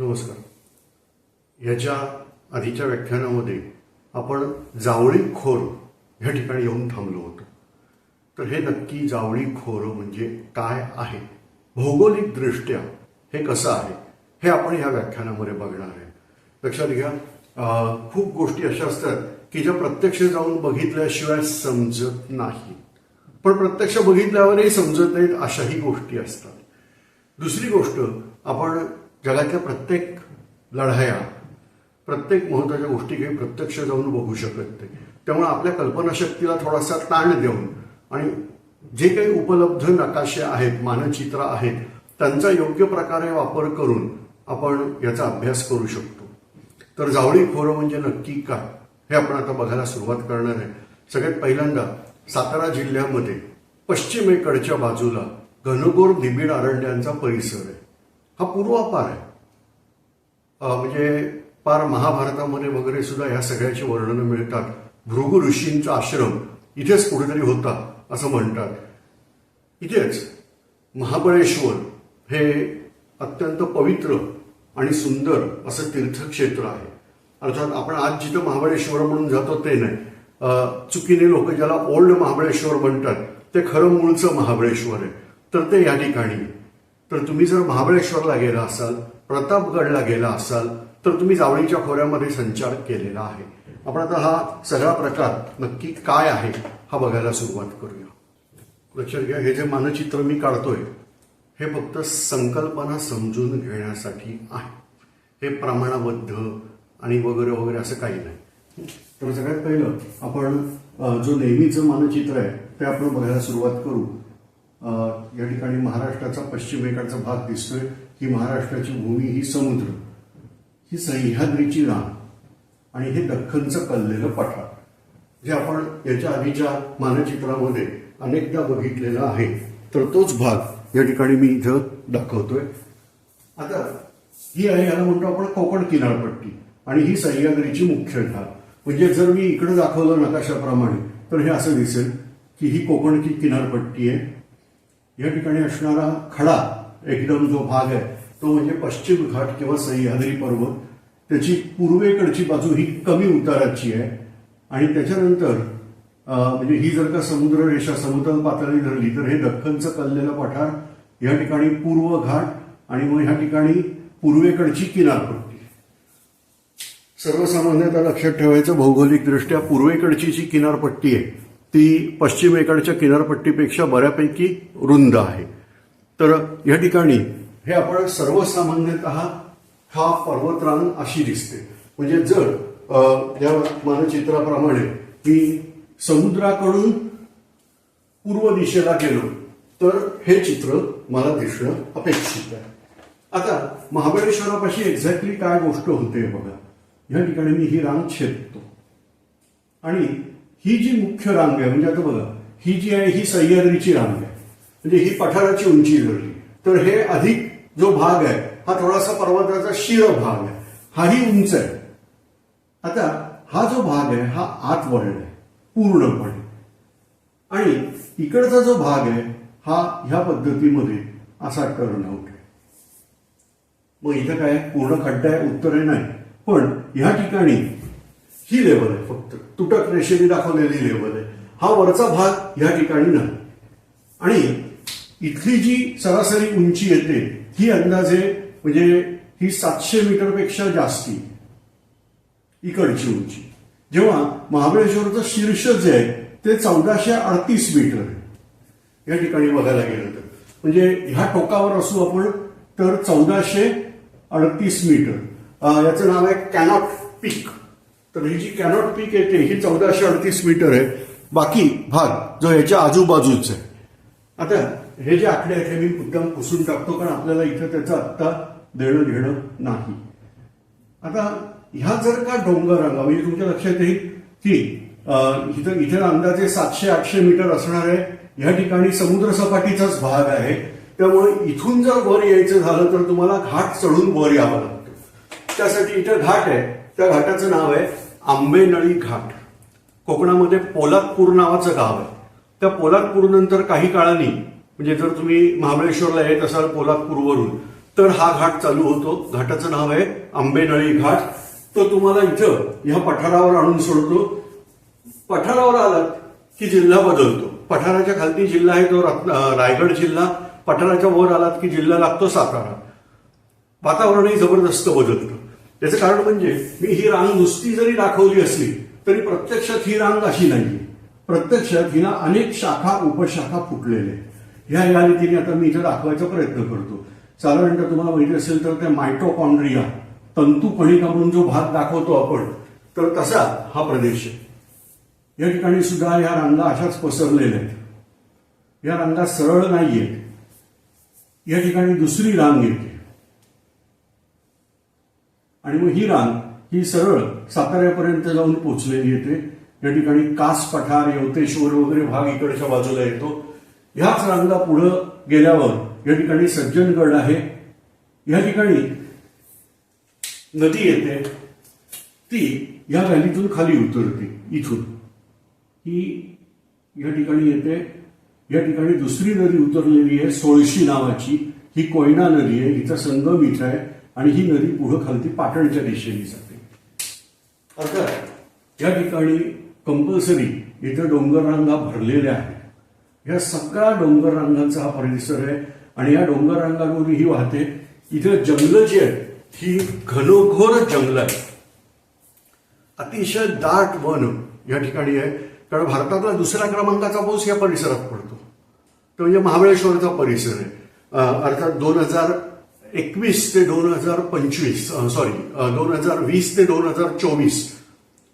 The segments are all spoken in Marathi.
नमस्कार. याच्या आधीच्या व्याख्यानामध्ये आपण जावळी खोर ह्या ठिकाणी येऊन थांबलो होतो. तर हे नक्की जावळी खोर म्हणजे काय आहे? भौगोलिकदृष्ट्या हे कसं आहे? हे आपण या व्याख्यानामध्ये बघणार आहे. लक्षात घ्या खूप गोष्टी अशा असतात की ज्या प्रत्यक्ष जाऊन बघितल्याशिवाय समजत नाही. पण प्रत्यक्ष बघितल्यावरही समजत नाहीत अशाही गोष्टी असतात. दुसरी गोष्ट आपण जगातल्या प्रत्येक लढाया प्रत्येक महत्त्वाच्या गोष्टी काही प्रत्यक्ष जाऊन बघू शकत नाही. त्यामुळे आपल्या कल्पनाशक्तीला थोडासा ताण देऊन आणि जे काही उपलब्ध नकाशे आहेत मानचित्र आहेत त्यांचा योग्य प्रकारे वापर करून आपण याचा अभ्यास करू शकतो. तर जावळी खोरं म्हणजे नक्की काय हे आपण आता बघायला सुरुवात करणार आहे. सगळ्यात पहिल्यांदा सातारा जिल्ह्यामध्ये पश्चिमेकडच्या बाजूला घनघोर निबिड अरण्यांचा परिसर आहे. हा पूर्वापार आहे. म्हणजे पार महाभारतामध्ये वगैरे सुद्धा ह्या सगळ्याची वर्णनं मिळतात. भृगु ऋषींचा आश्रम इथेच कुठेतरी होता असं म्हणतात. इथेच महाबळेश्वर हे अत्यंत पवित्र आणि सुंदर असं तीर्थक्षेत्र आहे. अर्थात आपण आज जिथं महाबळेश्वर म्हणून जातो ते नाही. चुकीने लोक ज्याला ओल्ड महाबळेश्वर म्हणतात ते खरं मूळचं महाबळेश्वर आहे. तर ते या ठिकाणी तर तुम्ही जर महाबळेश्वरला गेला असाल प्रतापगडला गेला असाल तर तुम्ही जावळीच्या खोऱ्यामध्ये संचार केलेला आहे. आपण आता हा सगळा प्रकार नक्की काय आहे हा बघायला सुरुवात करूया. लक्षात घ्या हे जे मानचित्र मी काढतोय हे फक्त संकल्पना समजून घेण्यासाठी आहे. हे प्रमाणाबद्ध आणि वगैरे वगैरे असं काही नाही. तर सगळ्यात पहिलं आपण जो नेहमीचं मानचित्र आहे ते आपण बघायला सुरुवात करू. या ठिकाणी महाराष्ट्राचा पश्चिमेकडचा भाग दिसतोय. ही महाराष्ट्राची भूमी ही समुद्र ही सह्याद्रीची रान आणि हे दख्खनचं कललेलं पठार जे आपण याच्या आधीच्या मानचित्रामध्ये अनेकदा बघितलेलं आहे. तर तोच भाग या ठिकाणी मी इथं दाखवतोय. आता ही आहे याला म्हणतो आपण कोकण किनारपट्टी आणि ही सह्याद्रीची मुख्य ढाल. म्हणजे जर मी इकडे दाखवलं नकाशाप्रमाणे तर हे असं दिसेल की ही कोकणची किनारपट्टी आहे. या ठिकाणी असणारा खडा एकदम जो भाग आहे तो म्हणजे पश्चिम घाट किंवा सह्याद्री पर्वत. त्याची पूर्वेकडची बाजू ही कमी उताराची आहे. आणि त्याच्यानंतर म्हणजे ही जर का समुद्र रेषा समतल पातळी धरली तर हे दख्खनचं कललेलं पठार या ठिकाणी पूर्व घाट आणि मग ह्या ठिकाणी पूर्वेकडची किनारपट्टी. सर्वसामान्यतः लक्षात ठेवायचं भौगोलिकदृष्ट्या पूर्वेकडची जी किनारपट्टी आहे ती पश्चिमेकडच्या किनारपट्टीपेक्षा बऱ्यापैकी रुंद आहे. तर या ठिकाणी हे आपण सर्वसामान्यत हा पर्वतरांग अशी दिसते. म्हणजे जर या मानचित्राप्रमाणे मी समुद्राकडून पूर्व दिशेला गेलो तर हे चित्र मला दिसणं अपेक्षित आहे. आता महाबळेश्वरापाशी एक्झॅक्टली काय गोष्ट होते बघा. या ठिकाणी मी ही रांग छेदतो. आणि ही जी मुख्य रांग आहे म्हणजे आता बघा ही जी आहे ही सह्याद्रीची रांग आहे म्हणजे ही पठाराची उंची धरली तर हे अधिक जो भाग आहे हा थोडासा पर्वताचा शिर भाग आहे हाही उंच आहे आता हा जो भाग आहे हा आत वळण आहे पूर्णपणे आणि इकडचा जो भाग आहे हा ह्या पद्धतीमध्ये असा टर्न आउट आहे मग इथं काय पूर्ण खड्डा आहे उत्तर आहे नाही पण ह्या ठिकाणी ही लेवल आहे फक्त. तुटक रेषेने दाखवलेली लेवल आहे. हा वरचा भाग या ठिकाणी नाही. आणि इथली जी सरासरी उंची येते ही अंदाजे म्हणजे ही सातशे मीटरपेक्षा जास्ती इकडची उंची. जेव्हा महाबळेश्वरचं शीर्ष जे आहे ते चौदाशे अडतीस मीटर आहे. या ठिकाणी बघायला गेलं तर. म्हणजे ह्या टोकावर असू आपण तर चौदाशे अडतीस मीटर याचं नाव आहे कॅनॉट पीक तर ही जी कॅनॉट पीक येते ही चौदाशे अडतीस मीटर आहे. बाकी भाग जो याच्या आजूबाजूच आहे. आता हे जे आकडे आहेत हे मी मुद्दाम पुसून टाकतो कारण आपल्याला इथं त्याचं आत्ता देणं घेणं नाही. आता ह्या जर का डोंगर रांगा म्हणजे तुमच्या लक्षात येईल की इथं इथं इथे अंदाजे सातशे आठशे मीटर असणार आहे. या ठिकाणी समुद्र सपाटीचाच भाग आहे. त्यामुळे इथून जर वर यायचं झालं तर तुम्हाला घाट चढून वर यावं लागतं. त्यासाठी इथं घाट आहे. त्या घाटाचं नाव आहे आंबेनळी घाट. कोकणामध्ये पोलादपूर नावाचं गाव आहे. त्या पोलादपूर नंतर काही काळाने म्हणजे जर तुम्ही महाबळेश्वरला येत असाल पोलादपूरवरून तर हा घाट चालू होतो. घाटाचं नाव आहे आंबेनळी घाट. तो तुम्हाला इथं ह्या पठारावर आणून सोडतो. पठारावर आलात की जिल्हा बदलतो. पठाराच्या खालती जिल्हा आहे तो रायगड जिल्हा. पठाराच्या वर आलात की जिल्हा लागतो सातारा. वातावरणही जबरदस्त बदलतं. त्याचं कारण म्हणजे मी ही रांग नुसती जरी दाखवली असली तरी प्रत्यक्षात ही रांग अशी नाही प्रत्यक्षात हिला अनेक शाखा उपशाखा फुटलेल्या आहेत. ह्या या रीतीने आता मी इथे दाखवायचा प्रयत्न करतो. साधारणतः तुम्हाला माहिती असेल तर त्या मायटोकॉन्ड्रिया तंतू म्हणून जो भाग दाखवतो आपण तर तसा हा प्रदेश आहे. या ठिकाणी सुद्धा या रांगा अशाच पसरलेल्या आहेत. या रांगा सरळ नाही आहेत या ठिकाणी दुसरी रांग येते. आणि मग ही रांग ही सरळ साताऱ्यापर्यंत जाऊन पोचलेली येते. या ठिकाणी कास पठार यवतेश्वर वगैरे भाग इकडच्या बाजूला येतो. ह्याच रांगा पुढं गेल्यावर या ठिकाणी सज्जनगड आहे. या ठिकाणी नदी येते. ती या व्हॅलीतून खाली उतरते इथून. ही या ठिकाणी येते. या ठिकाणी दुसरी नदी उतरलेली आहे सोळशी नावाची. ही कोयना नदी आहे. हिचा संगम इथं आहे. आणि ही नदी पुढं खालती पाटणच्या दिशेने जाते. अर्थात या ठिकाणी कंपल्सरी इथं डोंगररांगा भरलेल्या आहेत. या सगळ्या डोंगररांगांचा हा परिसर आहे आणि या डोंगररांगांवरून ही वाहते. इथं जंगलं जी आहेत ही घनघोर जंगल आहे अतिशय दाट वन या ठिकाणी आहे. कारण भारतातला दुसऱ्या क्रमांकाचा पाऊस या परिसरात पडतो. तो म्हणजे महाबळेश्वरचा परिसर आहे. अर्थात दोन हजार एकवीस ते दोन हजार पंचवीस सॉरी दोन हजार वीस ते दोन हजार चोवीस.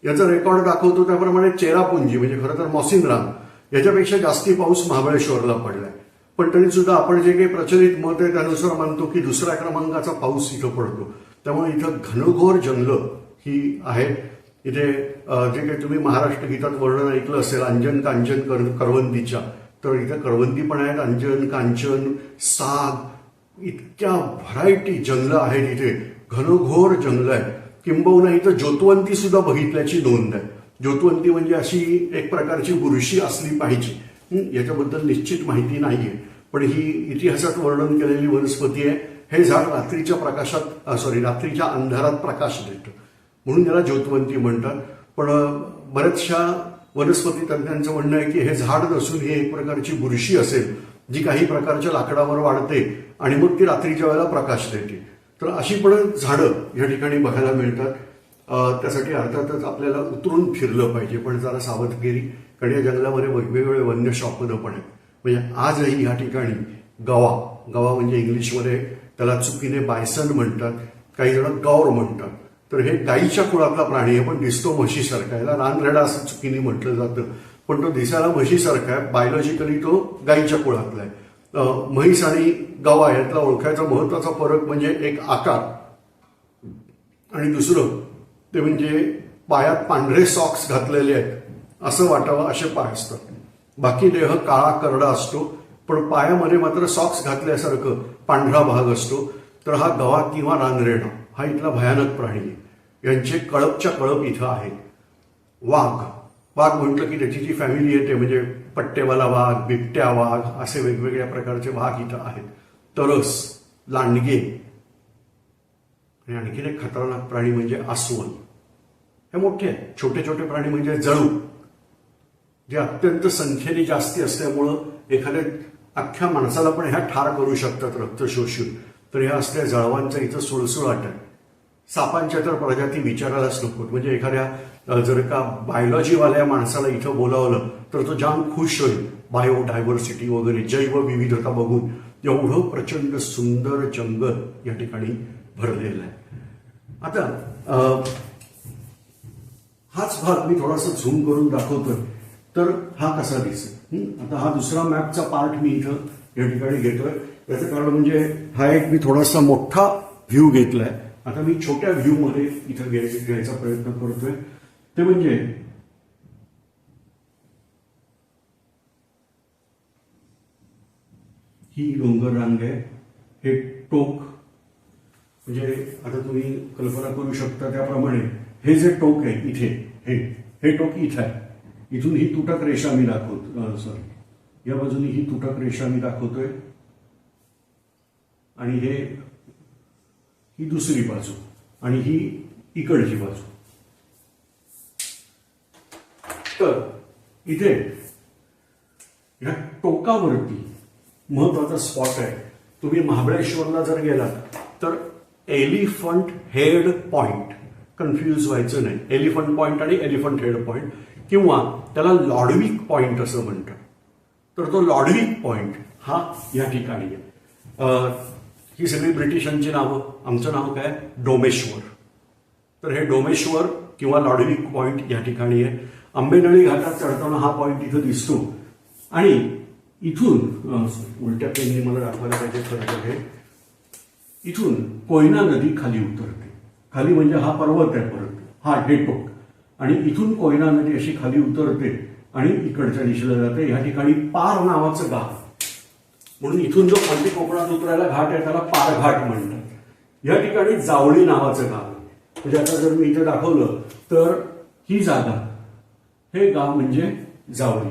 याचा रेकॉर्ड दाखवतो त्याप्रमाणे चेरापुंजी म्हणजे खरं तर मॉसिनराम याच्यापेक्षा जास्ती पाऊस महाबळेश्वरला पडलाय. पण तरी सुद्धा आपण जे काही प्रचलित मत आहे त्यानुसार मानतो की दुसऱ्या क्रमांकाचा पाऊस इथं पडतो. त्यामुळे इथं घनघोर जंगलं ही आहेत इथे जे काही तुम्ही महाराष्ट्र गीतात वर्णन ऐकलं असेल अंजन कांचन कर करवंदीच्या तर इथं करवंदी पण आहेत अंजन कांचन साग इतक्या व्हरायटी जंगलं आहेत इथे. घनघोर जंगल आहे किंबहुना इथं ज्योतवंती सुद्धा बघितल्याची नोंद आहे. ज्योतवंती म्हणजे अशी एक प्रकारची बुरशी असली पाहिजे. याच्याबद्दल निश्चित माहिती नाहीये. पण ही इतिहासात वर्णन केलेली वनस्पती आहे. हे झाड रात्रीच्या प्रकाशात सॉरी रात्रीच्या अंधारात प्रकाश देतं. म्हणून याला ज्योतवंती म्हणतात. पण बऱ्याचशा वनस्पती तज्ञांचं म्हणणं आहे की हे झाड नसून ही एक प्रकारची बुरशी असेल. जी काही प्रकारच्या लाकडावर वाढते आणि मग ती रात्रीच्या वेळेला प्रकाश देते. तर अशी पण झाडं या ठिकाणी बघायला मिळतात. त्यासाठी अर्थातच आपल्याला उतरून फिरलं पाहिजे पण जरा सावधगिरी कारण या जंगलामध्ये वेगवेगळे वन्य शापदं पण आहेत. म्हणजे आजही या ठिकाणी गवा गवा म्हणजे इंग्लिशमध्ये त्याला चुकीने बायसन म्हणतात काही जण गौर म्हणतात. तर हे गाईच्या कुळातला प्राणी आहे पण दिसतो म्हशीसारखा याला रानरेडा असं चुकीने म्हटलं जातं. पण तो दिसायला म्हशीसारखा आहे. बायोलॉजिकली तो गाईच्या कुळातला आहे. म्हैस आणि गवा यातला ओळखायचा महत्त्वाचा फरक म्हणजे एक आकार. आणि दुसरं ते म्हणजे पायात पांढरे सॉक्स घातलेले आहेत. असं वाटावं असे पाय असतात. बाकी देह काळा करडा असतो पण पायामध्ये मात्र सॉक्स घातल्यासारखं पांढरा भाग असतो. तर हा गवा किंवा रानरेणा हा इथला भयानक प्राणी आहे. यांचे कळपच्या कळप इथं आहेत वाघ. वाघ म्हटलं की त्याची जी फॅमिली येते म्हणजे पट्टेवाला वाघ बिबट्या वाघ असे वेगवेगळ्या प्रकारचे वाघ इथं आहेत. तरस लांडगे. आणि आणखीन एक खतरनाक प्राणी म्हणजे अस्वल. हे मोठे आहेत. छोटे छोटे प्राणी म्हणजे जळू जे अत्यंत संख्येने जास्ती असल्यामुळं एखाद्या अख्ख्या माणसाला पण ह्या ठार करू शकतात रक्त शोषून तर ह्या असल्या जळवांचा इथं सुळसुळाट आहे. सापांच्या तर प्रजाती विचारायलाच नकोत. म्हणजे एखाद्या जर का बायोलॉजीवाल्या माणसाला इथं बोलावलं तर तो जाम खुश होईल. बायो डायव्हर्सिटी वगैरे जैवविविधता बघून. एवढं प्रचंड सुंदर जंगल या ठिकाणी भरलेलं आहे. आता हाच भाग मी थोडासा झूम करून दाखवतोय. तर हा कसा दिसेल? आता हा दुसरा मॅपचा पार्ट मी इथं या ठिकाणी घेतोय. याचं कारण म्हणजे हा एक मी थोडासा मोठा व्ह्यू घेतलाय. आता मी छोट्या व्ह्यू मध्ये इथं घ्यायचा प्रयत्न करतोय. ते म्हणजे ही डोंगर रांग आहे. हे टोक म्हणजे आता तुम्ही कल्पना करू शकता त्याप्रमाणे हे जे टोक आहे इथे हे हे टोक इथं आहे. इथून ही तुटक रेषा मी दाखवतो सॉरी या बाजूने ही तुटक रेषा मी दाखवतोय. आणि हे ही दुसरी बाजू आणि ही इकडची बाजू. तर इथे ह्या टोकावरती महत्त्वाचा स्पॉट आहे. तुम्ही महाबळेश्वरला जर गेलात तर एलिफंट हेड पॉइंट कन्फ्यूज व्हायचं नाही. एलिफंट पॉइंट आणि एलिफंट हेड पॉइंट किंवा त्याला लॉडविक पॉइंट असं म्हणतात. तर तो लॉडविक पॉइंट हा या ठिकाणी आहे. ही सगळी ब्रिटिशांची नावं आमचं नाव काय? डोमेश्वर. तर हे डोमेश्वर किंवा लॉडविक पॉईंट या ठिकाणी आहे. आंबेनळी घाटात चढताना हा पॉईंट इथं दिसतो. आणि इथून उलट्या पेनने मला दाखवायला पाहिजे खरं तर हे इथून कोयना नदी खाली उतरते. खाली म्हणजे हा पर्वत आहे परत. हा डेटोक आणि इथून कोयना नदी अशी खाली उतरते आणि इकडच्या दिशेला जाते. या ठिकाणी पार नावाचं गाव. म्हणून इथून जो खाली कोकणात उतरायला घाट आहे त्याला पारघाट म्हणतात. या ठिकाणी जावळी नावाचं गाव आहे. म्हणजे आता जर मी इथं दाखवलं तर ही जागा हे गाव म्हणजे जावळी.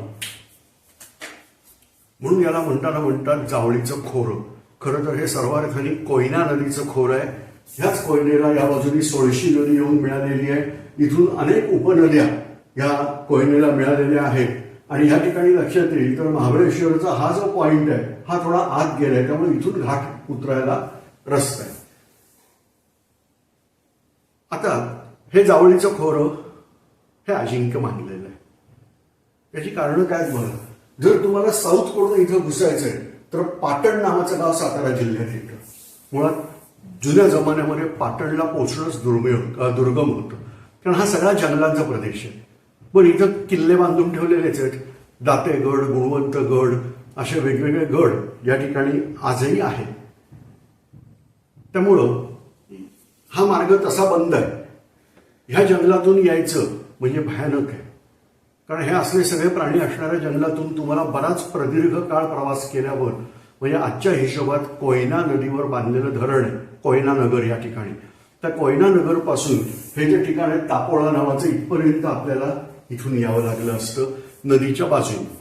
म्हणून याला म्हणताना म्हणतात जावळीचं खोरं. खरं तर हे सर्वार्थाने कोयना नदीचं खोर आहे. ह्याच कोयनेला या बाजूनी सोळशी नदी येऊन मिळालेली आहे. इथून अनेक उपनद्या या कोयनेला मिळालेल्या आहेत. आणि या ठिकाणी लक्षात येईल तर महाबळेश्वरचा हा जो पॉइंट आहे हा थोडा आत गेलाय. त्यामुळे इथून घाट उतरायला रस्ता आहे. आता हे जावळीचं खोरं हे अजिंक्य मानलेलं आहे. याची कारणं काय बघा जर तुम्हाला साऊथकडून इथं घुसायचं आहे तर पाटण नावाचं गाव सातारा जिल्ह्यात येतं. मुळात जुन्या जमान्यामध्ये पाटणला पोचणंच दुर्मिळ दुर्गम होतं. कारण हा सगळा जंगलांचा प्रदेश आहे. पण इथं किल्ले बांधून ठेवलेलेच आहेत. दातेगड गुणवंत गड असे वेगवेगळे गड या ठिकाणी आजही आहेत. त्यामुळं हा मार्ग तसा बंद आहे. ह्या जंगलातून यायचं म्हणजे भयानक आहे. कारण हे असले सगळे प्राणी असणाऱ्या जंगलातून तुम्हाला बराच प्रदीर्घ काळ प्रवास केल्यावर म्हणजे आजच्या हिशोबात कोयना नदीवर बांधलेलं धरण आहे कोयना नगर या ठिकाणी. त्या कोयना नगरपासून हे जे ठिकाण आहे तापोळा नावाचं इथपर्यंत आपल्याला इथून यावं लागलं असतं. नदीच्या बाजूने.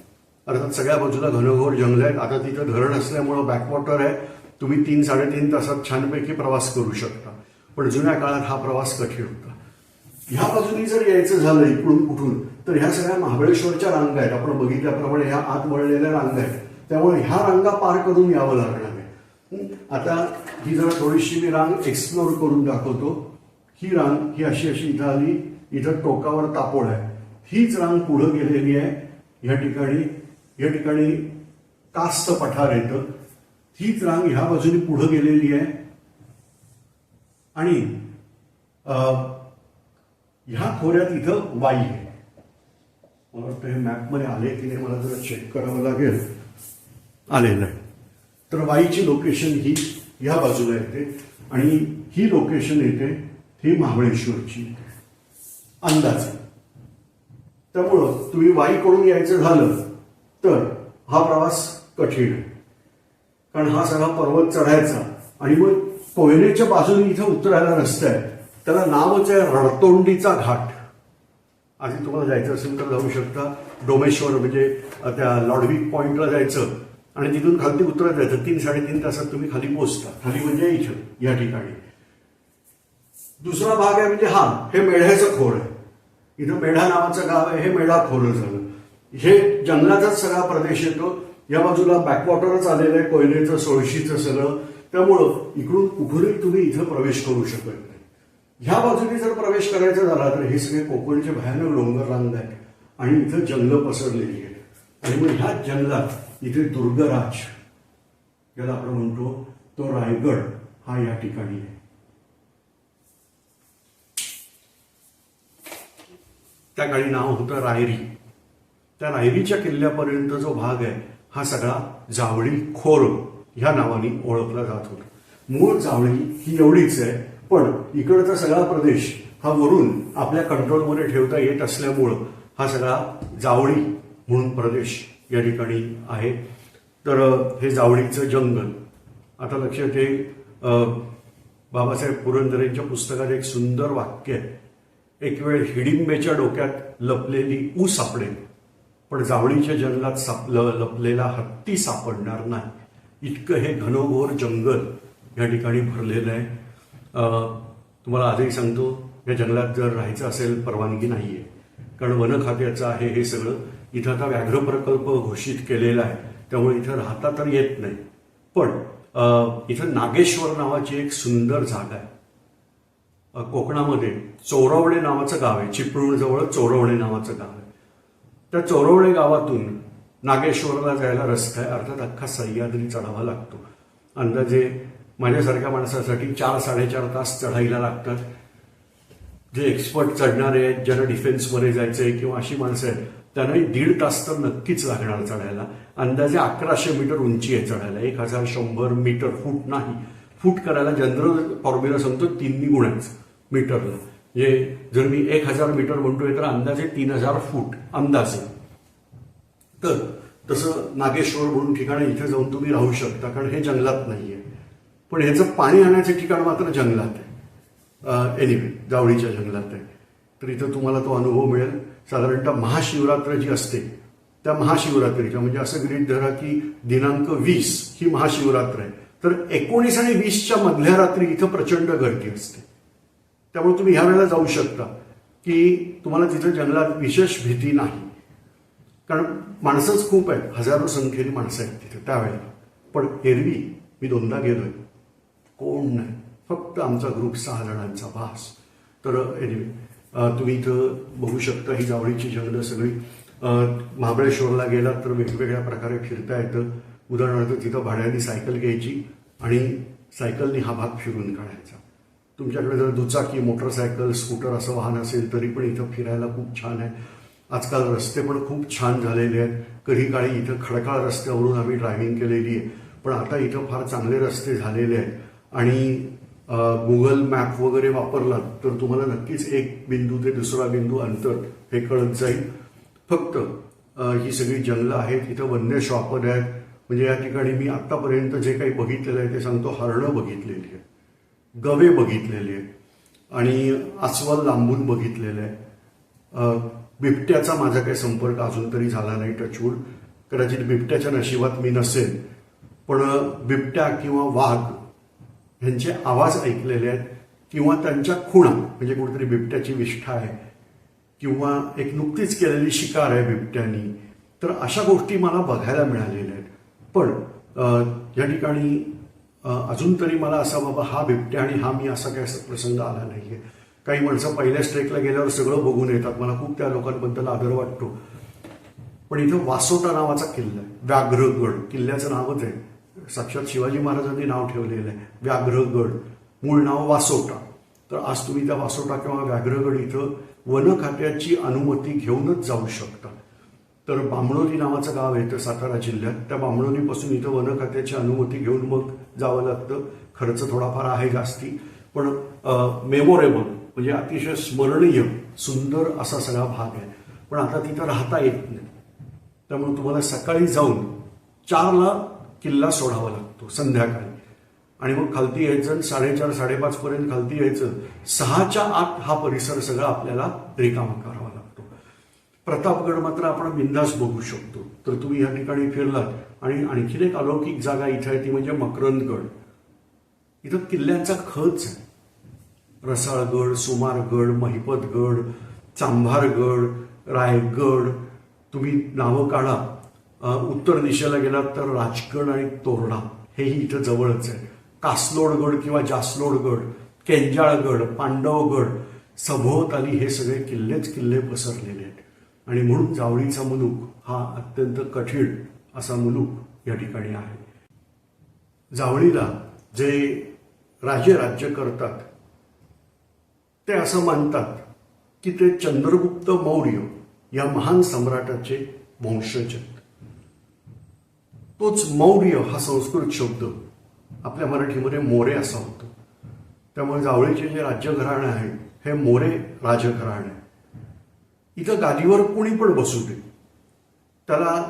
अर्थात सगळ्या बाजूला घनघोर जंगल आहेत. आता तिथं धरण असल्यामुळं बॅकवॉटर आहे. तुम्ही तीन साडेतीन तासात छानपैकी प्रवास करू शकता. पण जुन्या काळात हा प्रवास कठीण होता. ह्या बाजूनी जर यायचं झालं इकडून कुठून तर ह्या सगळ्या महाबळेश्वरच्या रांगा आहेत. आपण बघितल्याप्रमाणे ह्या आत वळलेल्या रांगा आहेत. त्यामुळे ह्या रांगा पार करून यावं लागणार आहे. आता ही जरा थोडीशी मी रांग एक्सप्लोर करून दाखवतो. ही रांग ही अशी अशी इथं आली. इथं टोकावर तापोळ आहे. हीच रांग पुढं गेलेली आहे. या ठिकाणी या ठिकाणी कास्त पठार येतं. हीच रांग ह्या बाजूने पुढं गेलेली आहे. आणि ह्या खोऱ्यात इथं वाई आहे. मला वाटतं हे मॅपमध्ये आले की नाही मला जरा चेक करावं लागेल. आलेलं आहे तर वाईची लोकेशन ही ह्या बाजूला येते. आणि ही लोकेशन येते ही महाबळेश्वरची. अंदाज. त्यामुळं तुम्ही वाईकडून यायचं झालं तर हा प्रवास कठीण कारण हा सगळा पर्वत चढायचा आणि मग कोयनेच्या बाजूने इथं उतरायला रस्ता आहे. त्याला नावच आहे रणतोंडीचा घाट. आधी तुम्हाला जायचं असेल तर जाऊ शकता. डोमेश्वर म्हणजे त्या लॉडविक पॉइंटला जायचं आणि तिथून खाली उतरत जायचं. तीन साडेतीन तासात तुम्ही खाली पोहोचता. खाली म्हणजे इथं या ठिकाणी. दुसरा भाग आहे म्हणजे हा हे मेढ्याचं खोर आहे. इथं मेढा नावाचं गाव आहे हे मेढा खोरं झालं. हे जंगलाचाच सगळा प्रदेश येतो. या बाजूला बॅकवॉटरच आलेलं आहे कोयनेचं सोळशीचं सगळं. त्यामुळं इकडून कुठूनही तुम्ही इथं प्रवेश करू शकत नाही. ह्या बाजूने जर प्रवेश करायचा झाला तर हे सगळे कोकणचे भयानक डोंगर रांग आहेत आणि इथं जंगलं पसरलेली आहेत. आणि मग ह्याच जंगलात इथे दुर्गराज ज्याला आपण म्हणतो तो रायगड हा या ठिकाणी आहे. त्या काळी नाव होतं रायरी. त्या रायरीच्या किल्ल्यापर्यंत जो भाग आहे हा सगळा जावळी खोर ह्या नावाने ओळखला जात होता. मूळ जावळी ही एवढीच आहे पण इकडचा सगळा प्रदेश हा वरून आपल्या कंट्रोलमध्ये ठेवता येत असल्यामुळं हा सगळा जावळी म्हणून प्रदेश या ठिकाणी आहे. तर हे जावळीचं जंगल. आता लक्षात येईल बाबासाहेब पुरंदरेंच्या पुस्तकात एक सुंदर वाक्य आहे. एक वेळ हिडिंबेच्या डोक्यात लपलेली ऊ सापडेल. पण जावळीच्या जंगलात सापल लपलेला हत्ती सापडणार नाही. इतकं हे घनघोर जंगल या ठिकाणी भरलेलं आहे. तुम्हाला आजही सांगतो या जंगलात जर राहायचं असेल परवानगी नाही आहे कारण वन खात्याचं आहे हे सगळं. इथं आता व्याघ्र प्रकल्प घोषित केलेला आहे. त्यामुळे इथं राहता तर येत नाही. पण इथं नागेश्वर नावाची एक सुंदर जागा आहे. कोकणामध्ये चोरवणे नावाचं गाव आहे. चिपळूणजवळ चोरवडे नावाचं गाव आहे. त्या चोरवडे गावातून नागेश्वरला जायला रस्ता आहे. अर्थात अख्खा सह्याद्री चढावा लागतो. अंदाजे माझ्यासारख्या माणसासाठी चार साडेचार तास चढायला लागतात. जे एक्सपर्ट चढणारे आहेत ज्यांना डिफेन्समध्ये जायचं आहे किंवा अशी माणसं आहेत त्यांनाही दीड तास तर नक्कीच लागणार चढायला. अंदाजे अकराशे मीटर उंची आहे चढायला. एक हजार शंभर मीटर फूट नाही. फूट करायला जनरल फॉर्म्युला सांगतो तिन्ही गुणांचं मीटरला म्हणजे जर मी एक हजार मीटर म्हणतोय तर अंदाजे तीन हजार फूट अंदाजे. तर तसं नागेश्वर म्हणून ठिकाण इथे जाऊन तुम्ही राहू शकता कारण हे जंगलात नाहीये. पण ह्याचं पाणी आणण्याचं ठिकाण मात्र जंगलात आहे. एनिवे जावळीच्या जंगलात आहे. तर इथं तुम्हाला तो अनुभव मिळेल. साधारणतः महाशिवरात्र जी असते त्या महाशिवरात्रीच्या म्हणजे असं गृहीत धरा की दिनांक वीस ही महाशिवरात्र आहे. तर एकोणीस आणि वीसच्या मधल्या रात्री इथं प्रचंड गर्दी असते. त्यामुळे तुम्ही ह्या वेळेला जाऊ शकता की तुम्हाला तिथं जंगलात विशेष भीती नाही. कारण माणसंच खूप आहेत हजारो संख्येने माणसं आहेत तिथे त्यावेळेला पण एरवी मी दोनदा गेलोय. कोण नाही. फक्त आमचा ग्रुप सहा जणांचा भास तर एनिवे तुम्ही इथं बघू शकता ही जावळीची जंगलं सगळी. महाबळेश्वरला गेलात तर वेगवेगळ्या प्रकारे फिरता येतं. उदाहरणार्थ तिथं भाड्याने सायकल घ्यायची आणि सायकलने हा भाग फिरून काढायचा. तुमच्याकडे जर दुचाकी मोटरसायकल स्कूटर असं वाहन असेल तरी पण इथं फिरायला खूप छान आहे. आजकाल रस्ते पण खूप छान झालेले आहेत. कधी काळी इथं खडकाळ रस्त्यावरून आम्ही ड्रायव्हिंग केलेली आहे. पण आता इथं फार चांगले रस्ते झालेले आहेत. आणि गुगल मॅप वगैरे वापरलात तर तुम्हाला नक्कीच एक बिंदू ते दुसरा बिंदू अंतर हे कळत जाईल. फक्त ही सगळी जंगलं आहेत. इथं वन्य शॉपर आहेत. म्हणजे या ठिकाणी मी आत्तापर्यंत जे काही बघितलेलं आहे ते सांगतो हरणं बघितलेली आहे गवे बघितलेले आहेत आणि अस्वल लांबून बघितलेलं आहे. बिबट्याचा माझा काही संपर्क अजून तरी झाला नाही टचवूड कदाचित बिबट्याच्या नशिबात मी नसेल पण बिबट्या किंवा वाघ ह्यांचे आवाज ऐकलेले आहेत किंवा त्यांच्या खुणा म्हणजे कुठेतरी बिबट्याची विष्ठा आहे किंवा एक नुकतीच केलेली शिकार आहे बिबट्यानी तर अशा गोष्टी मला बघायला मिळालेल्या आहेत. पण या ठिकाणी अजून तरी मला असा बाबा हा बिबट्या आणि हा मी असा काय प्रसंग आला नाहीये. काही माणसं पहिल्याच ट्रेकला गेल्यावर सगळं बघून येतात. मला खूप त्या लोकांबद्दल आदर वाटतो. पण इथं वासोटा नावाचा किल्ला आहे. व्याघ्रगड. किल्ल्याचं नावच आहे. साक्षात शिवाजी महाराजांनी नाव ठेवलेलं आहे. व्याघ्रगड. मूळ नाव वासोटा. तर आज तुम्ही त्या वासोटा किंवा व्याघ्रगड इथं वन खात्याची अनुमती घेऊनच जाऊ शकता. तर बामणोली नावाचं गाव आहे तर सातारा जिल्ह्यात. त्या बामणोलीपासून इथं वन खात्याची अनुमती घेऊन मग जावं लागतं. खर्च थोडाफार आहे जास्ती पण मेमोरेबल म्हणजे अतिशय स्मरणीय सुंदर असा सगळा भाग आहे. पण आता तिथं राहता येत नाही. त्यामुळे तुम्हाला सकाळी जाऊन चारला किल्ला सोडावा लागतो संध्याकाळी. आणि मग खालती यायचं साडेचार साडेपाच पर्यंत खालती यायचं. सहाच्या आत हा परिसर सगळा आपल्याला रिकामा करावा प्रतापगड मात्र आपण बिंदास बघू शकतो. तर तुम्ही या ठिकाणी फिरलात आणि आणखीन एक अलौकिक जागा इथे आहे ती म्हणजे मकरंदगड. इथं किल्ल्यांचा खच आहे. रसाळगड सुमारगड महिपतगड चांभारगड रायगड तुम्ही नावं काढा. उत्तर दिशेला गेलात तर राजगड आणि तोरणा. हेही इथं जवळच आहे. कासलोडगड किंवा जासलोडगड केंजाळगड पांडवगड सभोवताली हे सगळे किल्लेच किल्ले पसरलेले आहेत. आणि म्हणून जावळीचा मुलूक हा अत्यंत कठीण असा मुलूक या ठिकाणी आहे. जावळीला जे राजे राज्य करतात ते असं मानतात की ते चंद्रगुप्त मौर्य या महान सम्राटाचे वंशज तोच मौर्य हा संस्कृत शब्द आपल्या मराठीमध्ये मोरे असा होतो. त्यामुळे जावळीचे जे राज्यघराणे आहे हे मोरे राजघराणे. इथं गादीवर कुणी पण बसू दे. त्याला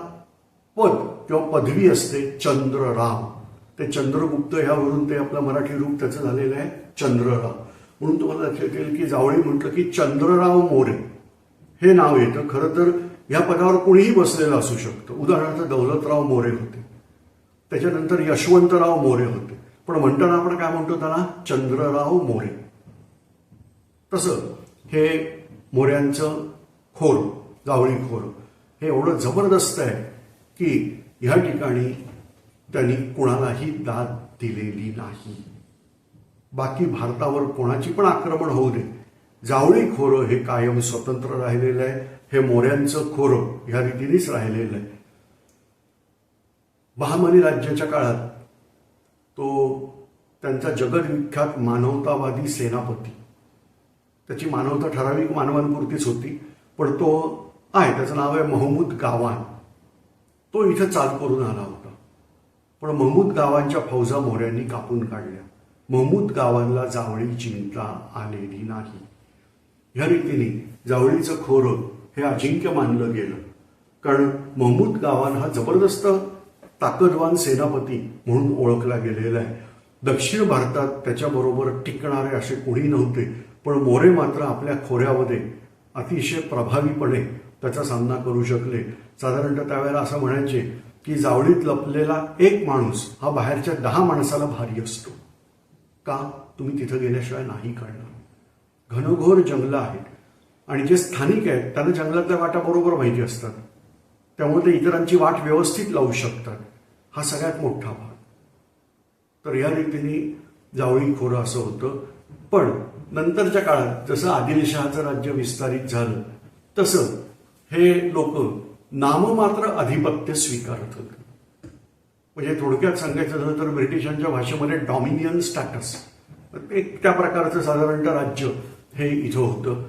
पद किंवा पदवी असते चंद्रराम ते चंद्रगुप्त ह्यावरून ते आपलं मराठी रूप त्याचं झालेलं आहे चंद्रराव म्हणून तुम्हाला लक्षात येईल की जावळी म्हटलं की चंद्रराव मोरे. हे नाव येतं. खरं तर ह्या पदावर कुणीही बसलेलं असू शकतं. उदाहरणार्थ दौलतराव मोरे होते. त्याच्यानंतर यशवंतराव मोरे होते. पण पण म्हणताना आपण काय म्हणतो त्याला? चंद्रराव मोरे. तसं हे मोऱ्यांचं खोर जावळीखोर हे एवढं जबरदस्त आहे की ह्या ठिकाणी त्यांनी कुणालाही दाद दिलेली नाही. बाकी भारतावर कोणाची पण आक्रमण होऊ दे. जावळी खोरं हे कायम स्वतंत्र राहिलेलं आहे. हे मोऱ्यांचं खोरं ह्या रीतीनेच राहिलेलं आहे. बहामनी राज्याच्या काळात तो त्यांचा जगदविख्यात मानवतावादी सेनापती. त्याची मानवता ठराविक मानवांपुरतीच होती. पण तो आहे त्याचं नाव आहे महमूद गावान. तो इथं चाल करून आला होता. पण महमूद गावांच्या फौजा मोऱ्यांनी कापून काढल्या. महमूद गावांना जावळी चिंता आलेली नाही. ह्या रीतीने जावळीचं खोरं हे अजिंक्य मानलं गेलं. कारण महमूद गावान हा जबरदस्त ताकदवान सेनापती म्हणून ओळखला गेलेला आहे. दक्षिण भारतात त्याच्याबरोबर टिकणारे असे कोणी नव्हते पण मोरे मात्र आपल्या खोऱ्यामध्ये अतिशय प्रभावीपणे त्याचा सामना करू शकले. साधारणतः त्यावेळेला असं म्हणायचे की जावळीत लपलेला एक माणूस हा बाहेरच्या दहा माणसाला भारी असतो. का? तुम्ही तिथं गेल्याशिवाय नाही कळणार घनघोर जंगलं आहेत. आणि जे स्थानिक आहेत त्यांना जंगलातल्या वाटा बरोबर माहिती असतात. त्यामुळे ते इतरांची वाट व्यवस्थित लावू शकतात. हा सगळ्यात मोठा भाग. तर या रीतीने जावळी खोरं असं होतं. पण नंतरच्या काळात जसं आदिलशहाचं राज्य विस्तारित झालं तसं हे लोक नाममात्र आधिपत्य स्वीकारत होते. म्हणजे थोडक्यात सांगायचं झालं तर ब्रिटिशांच्या भाषेमध्ये डॉमिनियन स्टॅटस एक त्या प्रकारचं साधारणतः राज्य हे इथं होतं.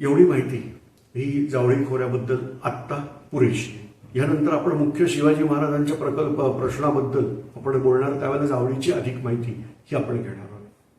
एवढी माहिती ही जावळी खोऱ्याबद्दल आत्ता पुरेशी. यानंतर आपण मुख्य शिवाजी महाराजांच्या प्रकल्प प्रश्नाबद्दल आपण बोलणार त्यावेळेला जावळीची अधिक माहिती ही आपण घेणार